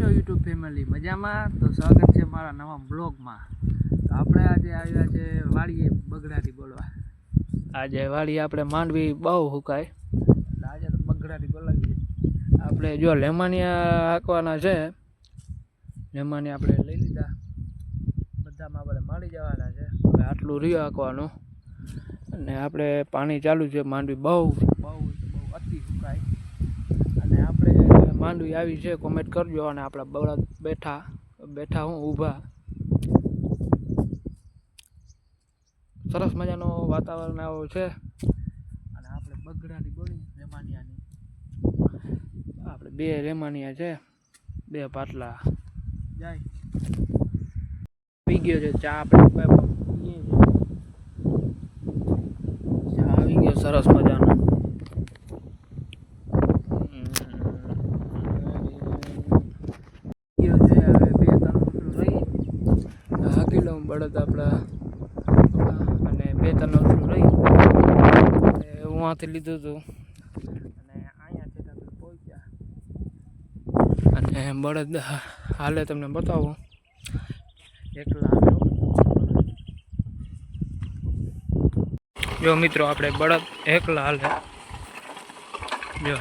છો YouTube family મજામાં? તો સ્વાગત છે મારા નવા બ્લોગમાં. તો આપણે આજે આવ્યા છે વાડીએ બગડાટી બોલવા. આજે વાડીએ આપણે માંડવી બહુ હુકાય. આજે તો બગડાટી બોલાવીએ. આપણે જો લેમાનિયા હાંકવાના છે. લેમાનિયા આપણે લઈ લીધા. બધામાં આપણે માળી જવાના છે. હવે આટલું રહ્યું હાંકવાનું. અને આપણે પાણી ચાલુ છે માંડવી બહુ બહુ બહુ અતિ આપણે માંડવી આવી છે કોમેન્ટ કરજો અને આપણા બળદ બેઠા બેઠા હું ઊભા. સરસ મજાનો વાતાવરણ આવો છે. અને આપણે બગડાની બોલી, રેમાનિયાની. આપણે બે રેમાનિયા છે, બે પાટલા. જાય. પી ગયો છે, ચા આપણે ચા આવી ગયો, સરસ મજાનો ગયો છે હવે બે ત્રણ ઉઠલું રહી હાકી લઉં બળદ આપણા અને બે ત્રણ ઉઠલું રહી હું આથી લીધું હતું અને અહીંયા છે પહોંચ્યા. અને બળદ હાલે તમને બતાવું. એકલા જો મિત્રો, આપણે બળદ એકલા હાલે. જો.